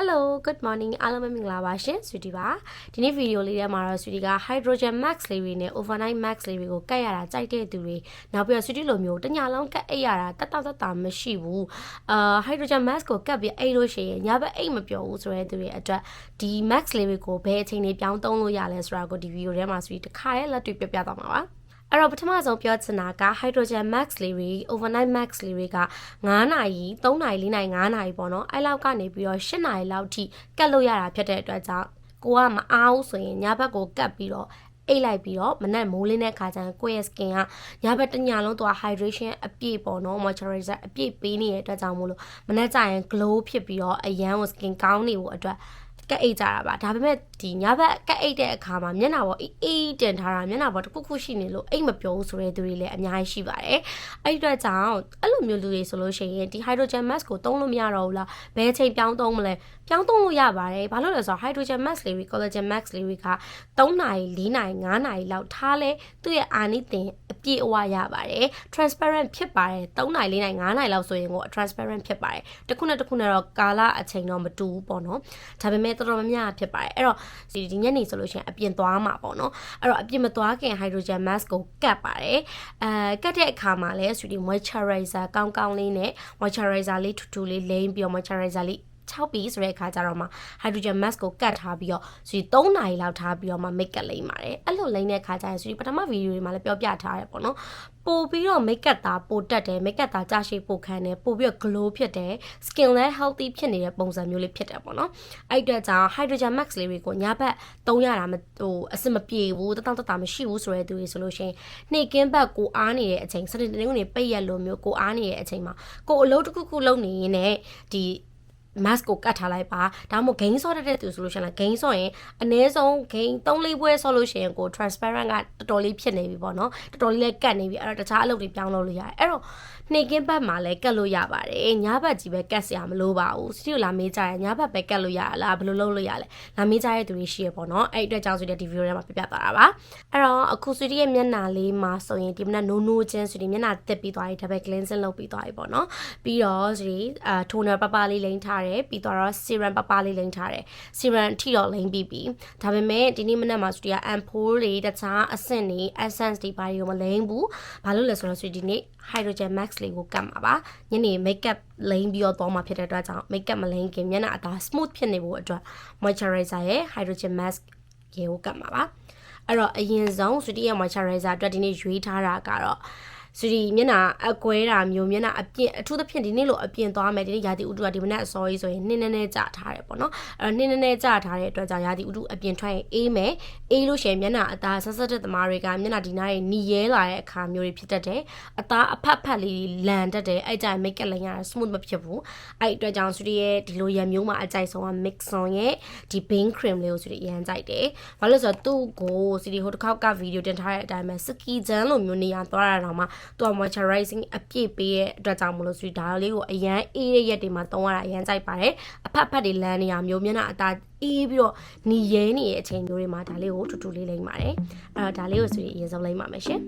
Hello good morning အားလုံးပဲမင်္ဂလာပါရှင်ဆွီတီပါဒီနေ့ဗီဒီယိုလေးထဲမှာတော့ဆွီတီက hydrogen max လေးတွေနဲ့ overnight max လေးတွေကိုကတ်ရတာကြိုက်တဲ့သူတွေနောက်ပြီးတော့ဆွီတီလိုမျိုးတညလုံးကတ်အိပ်ရတာတက်တောက်တက်တာမရှိဘူးအာ hydrogen max ကိုကတ်ပြီးအိပ်လို့ရှိရင်ညဘက်အိပ်မပျော်ဘူးဆိုတဲ့သူတွေအတွက်ဒီ max လေးတွေကိုဘယ်အချိန်တွေပြောင်းသုံးလို့ရလဲဆိုတာကိုဒီဗီဒီယိုထဲမှာဆွီတီတစ်ခါတည်းလက်တွေ့ပြပြသွားမှာပါ အဲ့တော့ပထမဆုံးပြောချင်တာက hydrogen max လေးတွေ overnight max လေးတွေက9နာရီ3နာရီ4နာရီ5နာရီပေါ့နော်အဲ့လောက်ကနေပြီးတော့8နာရီလောက်ထိကတ်လို့ရတာဖြစ်တဲ့အတွက်ကြောင့်ကိုကမအားဘူးဆိုရင်ညဘက်ကိုကတ်ပြီးတော့အိတ်လိုက်ပြီးတော့မနက်မိုးလင်းတဲ့ခါကျရင်ကိုယ့်ရဲ့ skin ကညဘက်တစ်ညလုံးသွား hydration အပြည့်ပေါ့နော် moisturizer အပြည့်ပေးနေတဲ့အတွက်ကြောင့်မို့လို့မနက်ကျရင် glow ဖြစ်ပြီးတော့အရန်ကို skin ကောင်းနေဖို့အတွက် ကက်အိတ်ကြတာပါဒါပေမဲ့ဒီညဘက်ကက်အိတ်တဲ့အခါမှာမျက်နှာပေါ်အေးအေးတင်ထားတာမျက်နှာပေါ်တစ်ခုခုရှိနေလို့အိတ်မပြောဘူးဆိုတဲ့သူတွေလည်းအများကြီးရှိပါတယ်အဲ့ဒီအတွက်ကြောင့်အဲ့လိုမျိုးလူတွေဆိုလို့ရှိရင်ဒီ hydrogen mask ကိုသုံးလို့မရတော့ဘူးလားဘယ်ချိန်ပြောင်းသုံးမလဲပြောင်းသုံးလို့ရပါတယ်ဘာလို့လဲဆိုတော့ hydrogen mask လေးတွေ collagen mask လေးတွေက3နာရီ4နာရီ5နာရီလောက်ထားလဲသူ့ရဲ့အာနိသင်အပြည့်အဝရပါတယ် transparent ဖြစ်ပါတယ်3နာရီ4နာရီ5နာရီလောက်ဆိုရင်ကို transparent ဖြစ်ပါတယ်တစ်ခုနဲ့တစ်ခုနဲ့တော့ကာလအချိန်တော့မတူဘူးပေါ့နော်ဒါပေမဲ့တော်တော်များများဖြစ်ပါတယ်အဲ့တော့ဒီဒီညနေဆိုလို့ရှိရင်အပြင်သွားမှာပေါ့နော်အဲ့တော့အပြင်မသွားခင် hydrogen mask ကိုကတ်ပါတယ်အဲကတ်တဲ့အခါမှာလဲဆိုဒီ moisturizer ကောင်းကောင်းလေးနဲ့ moisturizer လေးထူထူလေးလိမ့်ပြီးတော့ moisturizer လေး 6ပြီဆိုတဲ့အခါကျတော့မှ hydrogen mask ကိုကတ်ထားပြီးတော့ဆိုဒီ3နာရီလောက်ထားပြီးတော့မှ make up လိမ့်ပါတယ်အဲ့လိုလိမ့်တဲ့အခါကျရင်ဆိုဒီပထမဗီဒီယိုတွေမှာလည်းပြောပြထားတယ်ပေါ့နော်ပို့ပြီးတော့ make up သားပိုတက်တယ် make up သားကြာရှည်ပိုခန်းတယ်ပို့ပြီးတော့ glow ဖြစ်တယ် skin လည်း healthy ဖြစ်နေတဲ့ပုံစံမျိုးလေးဖြစ်တယ်ပေါ့နော်အဲ့အတွက်ကြောင့် hydrogen max လေးတွေကိုညဘက်သုံးရတာမဟိုအဆင်မပြေဘူးတတောင့်တတာမရှိဘူးဆိုတဲ့သူတွေဆိုလို့ရှိရင်နှိကင်းဘက်ကိုအားနေတဲ့အချိန်စနေနေ့ကနေပိတ်ရက်လိုမျိုးကိုအားနေတဲ့အချိန်မှာကိုအလုပ်တစ်ခုခုလုပ်နေရင်လည်းဒီ mask ကိုကတ်ထားလိုက်ပါဒါမှမဟုတ် gain ဆော့တဲ့သူဆိုလို့ရှိရင်လည်း gain ဆော့ရင်အနည်းဆုံး gain 3-4ပွဲဆော့လို့ရှိရင်ကို transparent ကတော်တော်လေးဖြစ်နေပြီပေါ့နော်တော်တော်လေးလည်းကတ်နေပြီအဲ့တော့တခြားအလုပ်တွေပြောင်းလုပ်လို့ရတယ်အဲ့တော့နှိကင်းဘက်မှာလည်းကတ်လို့ရပါတယ်ညဘက်ကြီးပဲကတ်စရာမလိုပါဘူးစတီကိုလာမေးကြရင်ညဘက်ပဲကတ်လို့ရလားဘယ်လိုလုပ်လို့ရလဲလာမေးကြတဲ့သူတွေရှိရပေါ့နော်အဲ့အတွက်ကြောင့်ဆိုတဲ့ဒီဗီဒီယိုထဲမှာပြပြသွားတာပါအဲ့တော့အခုစတီရဲ့မျက်နှာလေးမှာဆိုရင်ဒီမနက်နိုးနိုးချင်းစတီမျက်နှာတက်ပြီးသွားပြီဒါပဲ cleansing လုပ်ပြီးသွားပြီပေါ့နော်ပြီးတော့စတီအာ toner ပပလေးလိမ့်ထားတယ်ပြီးတော့ serum ပပလေးလိမ့်ထားတယ် serum ထိတော့လိမ့်ပြီးပြီဒါပေမဲ့ဒီနေ့မနက်မှာစတီက ampoule တွေတခြားအဆင့်တွေ essence တွေဘာတွေကိုမလိမ့်ဘူးဘာလို့လဲဆိုတော့စတီဒီနေ့ hydrogen max လေးကိုကတ်မှာပါညနေ makeup လိမ့်ပြီးတော့သွားမှာဖြစ်တဲ့အတွက်ကြောင့် makeup မလိမ့်ခင်မျက်နှာအသား smooth ဖြစ်နေဖို့အတွက် moisturizer ရဲ့ hydrogen mask ရေကိုကတ်မှာပါအဲ့တော့အရင်ဆုံးစတီရဲ့ moisturizer အတွက်ဒီနေ့ရွေးထားတာကတော့ စရီမျက်နှာအကွဲတာမျိုးမျက်နှာအပြင့်အထူးသဖြင့်ဒီနေ့လိုအပြင့်သွားမယ်ဒီနေ့ရာသီဥတုကဒီမနက်အစောကြီးဆိုရင်နင်းနေနေကြထားတယ်ပေါ့နော်အဲ့တော့နင်းနေနေကြထားတဲ့အတွက်ကြောင့်ရာသီဥတုအပြင့်ထွက်ရင်အေးမယ်အေးလို့ရှိရင်မျက်နှာအသားဆက်ဆက်တဲ့သမားတွေကမျက်နှာဒီနားတွေหนีရဲလာတဲ့အခါမျိုးတွေဖြစ်တတ်တယ်အသားအဖက်ဖက်လေးလန်တတ်တယ်အဲ့ကြိုင် make up လိမ့်ရတာ smooth မဖြစ်ဘူးအဲ့အတွက်ကြောင့်စရီရဲ့ဒီလိုရံမျိုးမှာအကြိုက်ဆုံးက mix on ရဲ့ဒီ bing cream လေးကိုစရီအရန်ကြိုက်တယ်ဘာလို့လဲဆိုတော့သူ့ကိုစရီဟိုတစ်ခေါက်ကဗီဒီယိုတင်ထားတဲ့အတိုင်းပဲ ski jan လိုမျိုးနေရာသွားတာတော့မှသူက moisturizing အပြည့်ပေးရဲ့အတွက်ကြောင့်မလို့ဆိုဒါလေးကိုအရန်အေးတဲ့ရက်တွေမှာသုံးရတာအရန်ကြိုက်ပါတယ်အဖက်ဖက်တွေလန်းနေရမျိုးမျက်နှာအသားအေးပြီးတော့ညီရဲနေရဲ့အချိန်မျိုးတွေမှာဒါလေးကိုထူထူလေးလိမ့်ပါတယ်အဲ့တော့ဒါလေးကိုဆိုရင်အရင်ဆုံးလိမ့်ပါမယ်ရှင်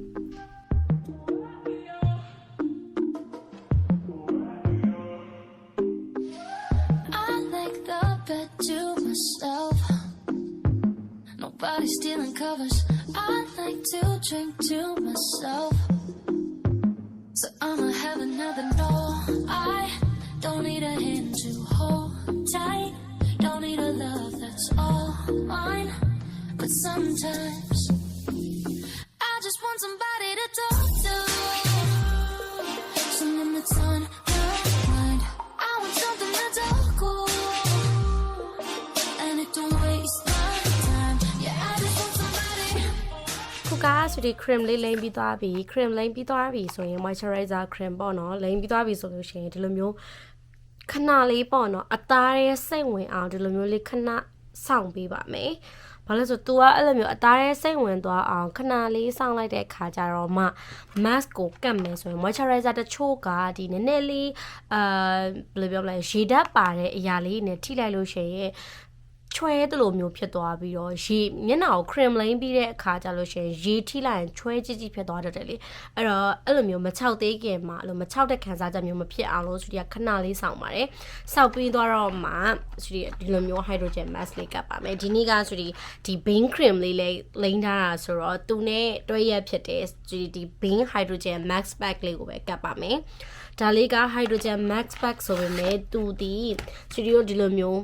I like the bed to myself. Nobody stealing covers. I like to drink to myself. I'ma have another no. I don't need a hand to hold tight. Don't need a love that's all mine. But sometimes I just want somebody ကဆိုဒီ cream လေးလိမ့်ပြီးသွားပြီ cream လိမ့်ပြီးသွားပြီဆိုရင် moisturizer cream ပေါ့နော်လိမ့်ပြီးသွားပြီဆိုလို့ရှိရင်ဒီလိုမျိုးခဏလေးပေါ့နော်အသားရဲ့စိတ်ဝင်အောင်ဒီလိုမျိုးလေးခဏစောင့်ပေးပါမယ်ဘာလို့လဲဆို तू ကအဲ့လိုမျိုးအသားရဲ့စိတ်ဝင်သွားအောင်ခဏလေးစောင့်လိုက်တဲ့အခါကျတော့မှ mask ကိုကတ်မယ်ဆိုရင် moisturizer တချို့ကဒီနည်းနည်းလေးအာဘယ်လိုပြောမလဲရေဓာတ်ပါတဲ့အရာလေးနဲ့ထိလိုက်လို့ရှိရင် ချွဲတလို့မျိုးဖြစ်သွားပြီးတော့ရေမျက်နှာကို cream လိမ့်ပြီးတဲ့အခါကျလို့ရှိရင်ရေထိလိုက်ရင်ချွဲကြီးကြီးဖြစ်သွားတတ်တယ်လေအဲ့တော့အဲ့လိုမျိုးမချောက်သေးခင်မှာအဲ့လိုမချောက်တဲ့ခံစားချက်မျိုးမဖြစ်အောင်လို့ဆိုဒီကခဏလေးစောင့်ပါတယ်စောက်ပြီးသွားတော့မှဆိုဒီဒီလိုမျိုး hydrogen mask လေးကပ်ပါမယ်ဒီနေ့ကဆိုဒီဒီ bean cream လေးလေးလိမ့်ထားတာဆိုတော့သူနဲ့တွဲရက်ဖြစ်တဲ့ဒီဒီ bean hydrogen mask pack လေးကိုပဲကပ်ပါမယ်ဒါလေးက hydrogen max pack ဆိုပေမဲ့သူဒီစတူဒီယိုဒီလိုမျိုး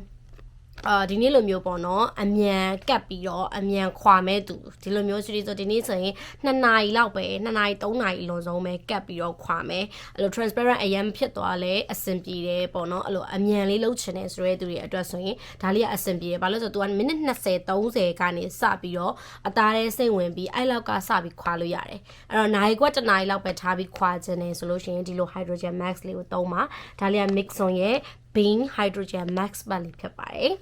အာဒီနေ့လိုမျိုးပေါ့နော်အမြန်ကတ်ပြီးတော့အမြန်ခွာမဲ့သူဒီလိုမျိုးစတူဒီဆိုဒီနေ့ဆိုရင်2နာရီလောက်ပဲ2နာရီ3နာရီအလွန်ဆုံးပဲကတ်ပြီးတော့ခွာမယ်အဲ့လို transparent အရင်ဖြစ်သွားလဲအဆင်ပြေတယ်ပေါ့နော်အဲ့လိုအမြန်လေးလုပ်ချင်တဲ့ဆိုတဲ့သူတွေအတွက်ဆိုရင်ဒါလေးကအဆင်ပြေတယ်ဘာလို့လဲဆိုတော့ तू ကမိနစ်20 30ကနေစပြီးတော့အသားထဲစိတ်ဝင်ပြီးအဲ့လောက်ကစပြီးခွာလို့ရတယ်အဲ့တော့နိုင်ကွက်တစ်နာရီလောက်ပဲထားပြီးခွာခြင်းနေဆိုလို့ရှိရင်ဒီလို hydrogen max လေးကိုသုံးပါဒါလေးက mixon ရဲ့ bean hydrogen max ပတ်လေးဖြစ်ပါတယ်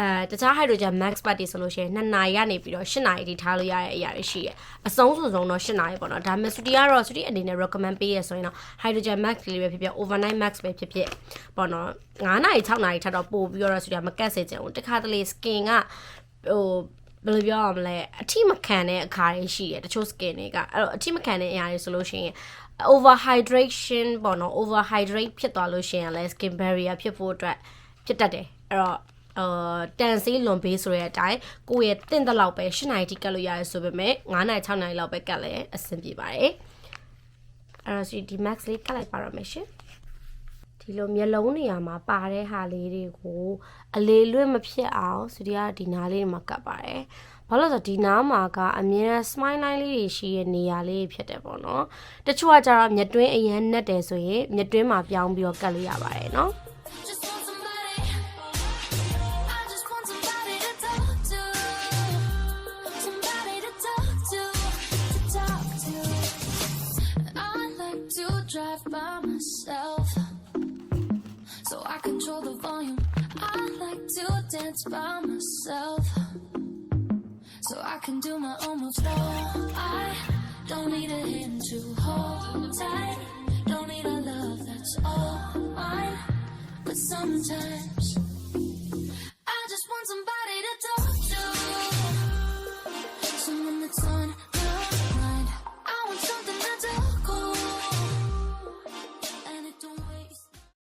အဲတခြား hydrogen max ပတ်တွေဆိုလို့ရှိရင်2နာရီကနေပြီးတော့8နာရီထိထားလို့ရတဲ့အရာတွေရှိတယ်အဆုံးစုံဆုံးတော့8နာရီပေါ့နော်ဒါပေမဲ့ studio ကတော့ studio အနေနဲ့ recommend ပေးရဆိုရင်တော့ hydrogen max လေးပဲဖြစ်ဖြစ် overnight max ပဲဖြစ်ဖြစ်ပေါ့နော်9နာရီ6နာရီထပ်တော့ပို့ပြီးတော့ studio မကတ်စေချင်ဘူးတခါတလေ skin ကဟို ဘယ်လိုပြောရမလဲအထိမခံတဲ့အခါတွေရှိတယ်တချို့ skin တွေကအဲ့တော့အထိမခံတဲ့အရာတွေဆိုလို့ရှိရင် overhydration ပေါ့နော် overhydrate ဖြစ်သွားလို့ရှိရင်လည်း skin barrier ဖြစ်ဖို့အတွက်ဖြစ်တတ်တယ်အဲ့တော့အာတန်ဆေးလွန်ဘေးဆိုတဲ့အတိုင်းကိုယ့်ရဲ့တင့်တဲ့လောက်ပဲ၈နိုင်ထိကတ်လို့ရတယ်ဆိုပေမဲ့9နိုင်6နိုင်လောက်ပဲကတ်လဲအဆင်ပြေပါတယ်အဲ့တော့ဒီ max လေးကတ်လိုက်ပါတော့မယ်ရှင် ဒီလိုမျက်လုံးနေရာမှာပါတဲ့ဟာလေးတွေကိုအလေလွတ်မဖြစ်အောင်ဆိုဒီကဒီနားလေးတွေမှာကတ်ပါတယ်ဘာလို့လဲဆိုတော့ဒီနားမှာကအမြဲတမ်း smile line လေးတွေရှိတဲ့နေရာလေးဖြစ်တယ်ပေါ့နော်တချို့ကကြတော့မျက်တွင်းအရန်နဲ့တယ်ဆိုရင်မျက်တွင်းမှာပြောင်းပြီးတော့ကတ်လို့ရပါတယ်နော် minutes by myself so I can do my own moves. I don't need a hand to hold tight. Don't need a love that's all mine. But sometimes I just want somebody.